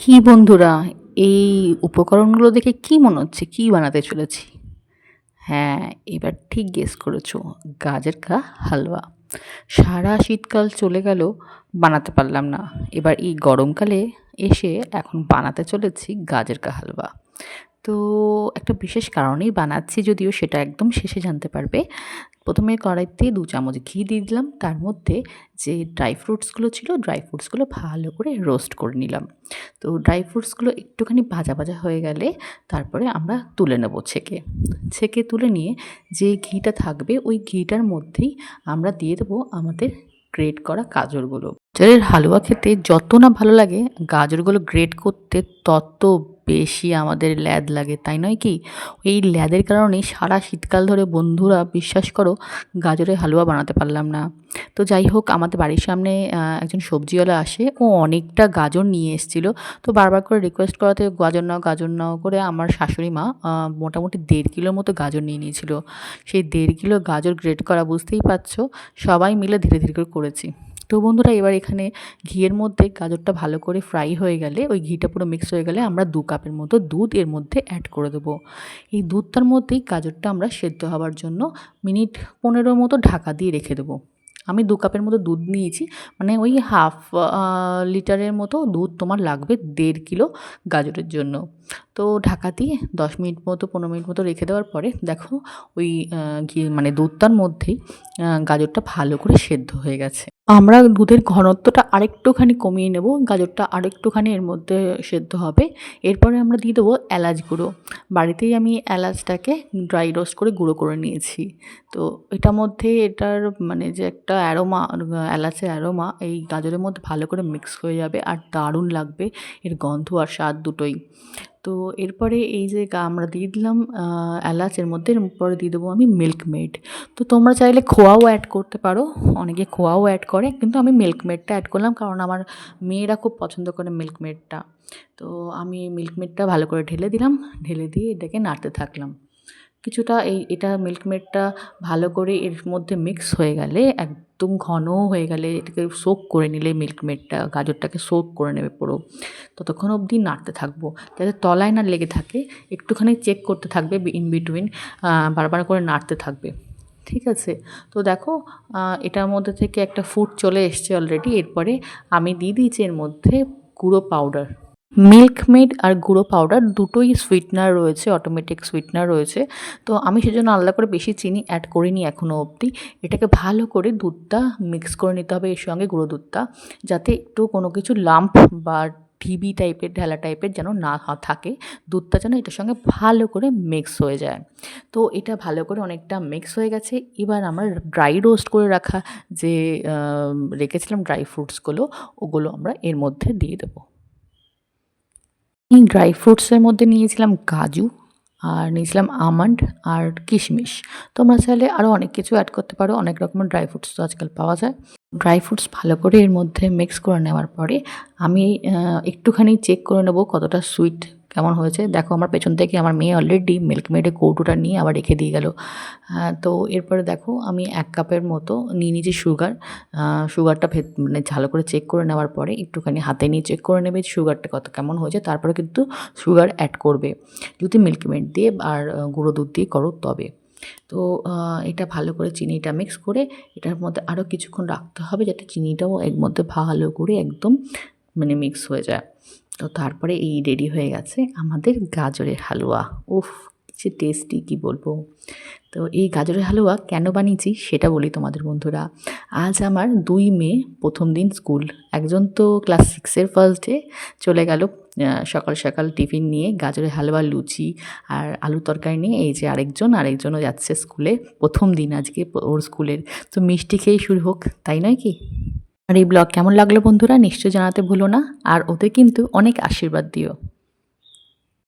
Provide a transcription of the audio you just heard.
কি বন্ধুরা, এই উপকরণগুলো দেখে কি মনে হচ্ছে? কি বানাতে চলেছি? হ্যাঁ এবার ঠিক গেস করেছ, গাজর কা হালুয়া সারা শীতকাল চলে গেল, বানাতে পারলাম না। এবার এই গরমকালে এসে এখন বানাতে চলেছি গাজর কা হালুয়া তো একটা বিশেষ কারণেই বানাচ্ছি, যদিও সেটা একদম শেষে জানতে পারবে। প্রথমে কড়াইতে দু চামচ ঘি দিয়ে দিলাম। তার মধ্যে যে ড্রাই ফ্রুটসগুলো ছিল ড্রাই ফ্রুটসগুলো ভালো করে রোস্ট করে নিলাম। তো ড্রাই ফ্রুটসগুলো একটুখানি ভাজা ভাজা হয়ে গেলে তারপরে আমরা তুলে নেব ছেঁকে। ছেঁকে তুলে নিয়ে যে ঘিটা থাকবে, ওই ঘিটার মধ্যেই আমরা দিয়ে দেবো আমাদের গ্রেট করা গাজরগুলো। গাজরের হালুয়া খেতে যত না ভালো লাগে, গাজরগুলো গ্রেট করতে তত বেশি আমাদের ল্যাদ লাগে, তাই নয় কি? এই ল্যাদের কারণেই সারা শীতকাল ধরে বন্ধুরা, বিশ্বাস করো গাজরের হালুয়া বানাতে পারলাম না। তো যাই হোক, আমাদের বাড়ির সামনে একজন সবজিওয়ালা আসে। ও অনেকটা গাজর নিয়ে এসেছিল। তো বারবার করে রিকোয়েস্ট করাতে, গাজর নাও গাজর নাও করে আমার শাশুড়ি মা মোটামুটি দেড় কিলোর মতো গাজর নিয়ে নিয়েছিল। সেই দেড় কিলো গাজর গ্রেট করা বুঝতেই পারছ, সবাই মিলে ধীরে ধীরে করে করেছি। তো বন্ধুরা এবার এখানে ঘিয়ের মধ্যে গাজরটা ভালো করে ফ্রাই হয়ে গেলে, ওই ঘিটা পুরো মিক্স হয়ে গেলে আমরা দু কাপের মতো দুধ এর মধ্যে অ্যাড করে দেবো। এই দুধটার মধ্যেই গাজরটা আমরা সেদ্ধ হওয়ার জন্য মিনিট পনেরো মতো ঢাকা দিয়ে রেখে দেবো। আমি দু কাপের মতো দুধ নিয়েছি মানে ওই হাফ লিটারের মতো দুধ তোমার লাগবে দেড় কিলো গাজরের জন্য। তো ঢাকা দিয়ে দশ মিনিট মতো, পনেরো মিনিট মতো রেখে দেওয়ার পরে দেখো ওই মানে দুধটার মধ্যেই গাজরটা ভালো করে সেদ্ধ হয়ে গেছে। আমরা দুধের ঘনত্বটা আরেকটুখানি কমিয়ে নেব, গাজরটা আরেকটুখানি এর মধ্যে সেদ্ধ হবে। এরপরে আমরা দিয়ে দেবো এলাচ গুঁড়ো। বাড়িতেই আমি এলাচটাকে ড্রাই রোস্ট করে গুঁড়ো করে নিয়েছি। তো এটার মধ্যে এটার মানে যে একটা অ্যারোমা এলাচের অ্যারোমা এই গাজরের মধ্যে ভালো করে মিক্স হয়ে যাবে আর দারুণ লাগবে। এর গন্ধ আর স্বাদ দুটোই। তো এরপরে এই যে আমরা দিয়ে দিলাম এলাচের মধ্যে এরপরে দিয়ে দেবো আমি মিল্ক মেড তো তোমরা চাইলে খোয়াও অ্যাড করতে পারো, অনেকে খোয়াও অ্যাড করে, কিন্তু আমি মিল্ক মেডটা অ্যাড করলাম কারণ আমার মেয়েরা খুব পছন্দ করে মিল্ক মেডটা তো আমি মিল্ক মেডটা ভালো করে ঢেলে দিলাম, ঢেলে দিয়ে এটাকে নাড়তে থাকলাম। কিছুটা এই, এটা মিল্ক মেডটা ভালো করে এর মধ্যে মিক্স হয়ে গেলে, একদম ঘন হয়ে গেলে এটাকে সোক করে নিলে মিল্ক মেডটা গাজরটাকে সোক করে নেবে পুরো। ততক্ষণ অবধি নাড়তে থাকব। যাতে তলায় না লেগে থাকে, একটুখানি চেক করতে থাকবে ইন বিটুইন বারবার করে নাড়তে থাকবে। ঠিক আছে? তো দেখো এটার মধ্যে থেকে একটা ফুড চলে এসছে অলরেডি এরপরে আমি দিয়ে দিয়েছি এর মধ্যে গুঁড়ো পাউডার মিল্ক মেড আর গুঁড়ো পাউডার দুটোই সুইটনার রয়েছে অটোমেটিক সুইটনার রয়েছে। তো আমি সেজন্য আলাদা করে বেশি চিনি অ্যাড করিনি এখনও অবধি। এটাকে ভালো করে দুধটা মিক্স করে নিতে হবে এর সঙ্গে গুঁড়ো দুধটা, যাতে একটু কোনো কিছু লাম্প বা ঢিবি টাইপের ঢেলা টাইপের যেন না থাকে। দুধটা যেন এটার সঙ্গে ভালো করে মিক্স হয়ে যায়। তো এটা ভালো করে অনেকটা মিক্স হয়ে গেছে। এবার আমরা ড্রাই রোস্ট করে রাখা যে রেখেছিলাম ড্রাই ফ্রুটসগুলো ওগুলো আমরা এর মধ্যে দিয়ে দেবো। ড্রাই ফ্রুটসের মধ্যে নিয়েছিলাম কাজু, আর নিয়েছিলাম আমন্ড আর কিশমিশ। তোমরা চাইলে আরও অনেক কিছু অ্যাড করতে পারো, অনেক রকমের ড্রাই ফ্রুটস তো আজকাল পাওয়া যায়। ড্রাই ফ্রুটস ভালো করে এর মধ্যে মিক্স করে নেওয়ার পরে আমি একটুখানি চেক করে নেব কতটা সুইট কেমন হয়েছে? দেখো, আমার পেছন থেকে আমার মেয়ে অলরেডি মিল্ক মেডের কৌটোটা নিয়ে আবার রেখে দিয়ে গেল। তো এরপরে দেখো, আমি এক কাপের মতো নিয়ে নিয়েছি সুগার সুগারটা ভেত মানে ভালো করে চেক করে নেওয়ার পরে একটুখানি হাতে নিয়ে চেক করে নেবে সুগারটা কত, কেমন হয়েছে, তারপরে কিন্তু সুগার অ্যাড করবে। যদি মিল্ক মেড দিয়ে আর গুঁড়ো দুধ দিয়ে করো তবে। তো এটা ভালো করে চিনিটা মিক্স করে এটার মধ্যে আরও কিছুক্ষণ রাখতে হবে যাতে চিনিটাও এর মধ্যে ভালো করে একদম মানে মিক্স হয়ে যায়। তো তারপরে এই রেডি হয়ে গেছে আমাদের গাজরের হালুয়া। উফ কিছু টেস্টি কি বলব? তো এই গাজরের হালুয়া কেন বানিয়েছি সেটা বলি তোমাদের বন্ধুরা। আজ আমার দুই মেয়ে প্রথম দিন স্কুল একজন তো ক্লাস সিক্সের ফার্স্ট ডে চলে গেল সকাল সকাল টিফিন নিয়ে গাজরের হালুয়া, লুচি আর আলু তরকারি নিয়ে। এই যে আরেকজন, আরেকজনও যাচ্ছে স্কুলে প্রথম দিন আজকে ওর স্কুলের তো মিষ্টি খেয়েই শুরু হোক, তাই নয় কি? আর এই ব্লগ কেমন লাগল বন্ধুরা, নিশ্চয় জানাতে ভুলো না। আর ওদের কিন্তু অনেক আশীর্বাদ দিও।